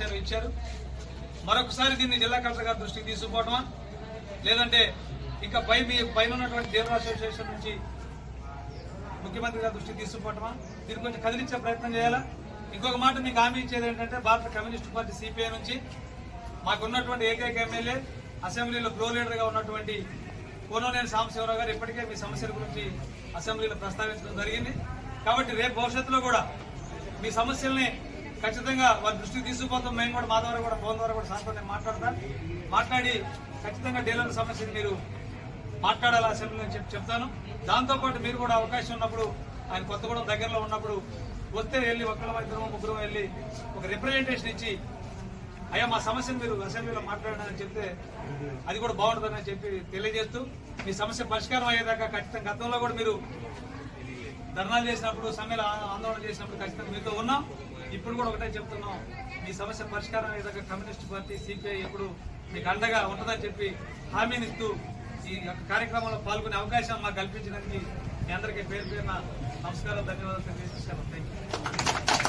సమస్యలు ఇచ్చారు. మరొకసారి దీన్ని జిల్లా కలెక్టర్ గారి దృష్టికి తీసుకుపోవటమా? లేదంటే ఇంకా పై మీ పైన ఉన్నటువంటి దేవరా అసోసియేషన్ నుంచి ముఖ్యమంత్రి గారి దృష్టికి తీసుకుపోవటమా? దీన్ని కొంచెం కదిలించే ప్రయత్నం చేయాలా? ఇంకొక మాట మీకు హామీ ఇచ్చేది ఏంటంటే భారత కమ్యూనిస్ట్ పార్టీ సిపిఐ నుంచి మాకున్నటువంటి ఏకైక ఎమ్మెల్యే అసెంబ్లీలో ప్రో లీడర్గా ఉన్నటువంటి కోనలేని సాంబశివరావు గారు ఇప్పటికే మీ సమస్యల గురించి అసెంబ్లీలో ప్రస్తావించడం జరిగింది. కాబట్టి రేపు భవిష్యత్తులో కూడా మీ సమస్యల్ని ఖచ్చితంగా వారి దృష్టికి తీసుకుపోతాం. మేము కూడా మా ద్వారా కూడా ఫోన్ ద్వారా కూడా సార్తో నేను మాట్లాడతాను. మాట్లాడి ఖచ్చితంగా డీలర్ సమస్యని మీరు మాట్లాడాలి అసెంబ్లీ అని చెప్పి చెప్తాను. దాంతోపాటు మీరు కూడా అవకాశం ఉన్నప్పుడు ఆయన కొత్తగూడెం దగ్గరలో ఉన్నప్పుడు వస్తే వెళ్ళి ఒక్కళ్ళ ఇద్దరు ముగ్గురు వెళ్ళి ఒక రిప్రజెంటేషన్ ఇచ్చి అయ్యా మా సమస్యను మీరు అసెంబ్లీలో మాట్లాడాలని చెప్తే అది కూడా బాగుంటుందని చెప్పి తెలియజేస్తూ మీ సమస్య పరిష్కారం అయ్యేదాకా ఖచ్చితంగా గతంలో కూడా మీరు ధర్నాలు చేసినప్పుడు సమ్మెలు ఆందోళన చేసినప్పుడు ఖచ్చితంగా మీతో ఉన్నాం. ఇప్పుడు కూడా ఒకటే చెప్తున్నాం. మీ సమస్య పరిష్కారం అయ్యేదాకా కమ్యూనిస్ట్ పార్టీ సిపిఐ ఎప్పుడు మీకు అండగా ఉంటుందని చెప్పి హామీనిస్తూ ఈ కార్యక్రమంలో పాల్గొనే అవకాశం మాకు కల్పించినందుకు మీ అందరికీ పేరు పేరున నమస్కారం ధన్యవాదాలు తెలియజేస్తాను థ్యాంక్ యూ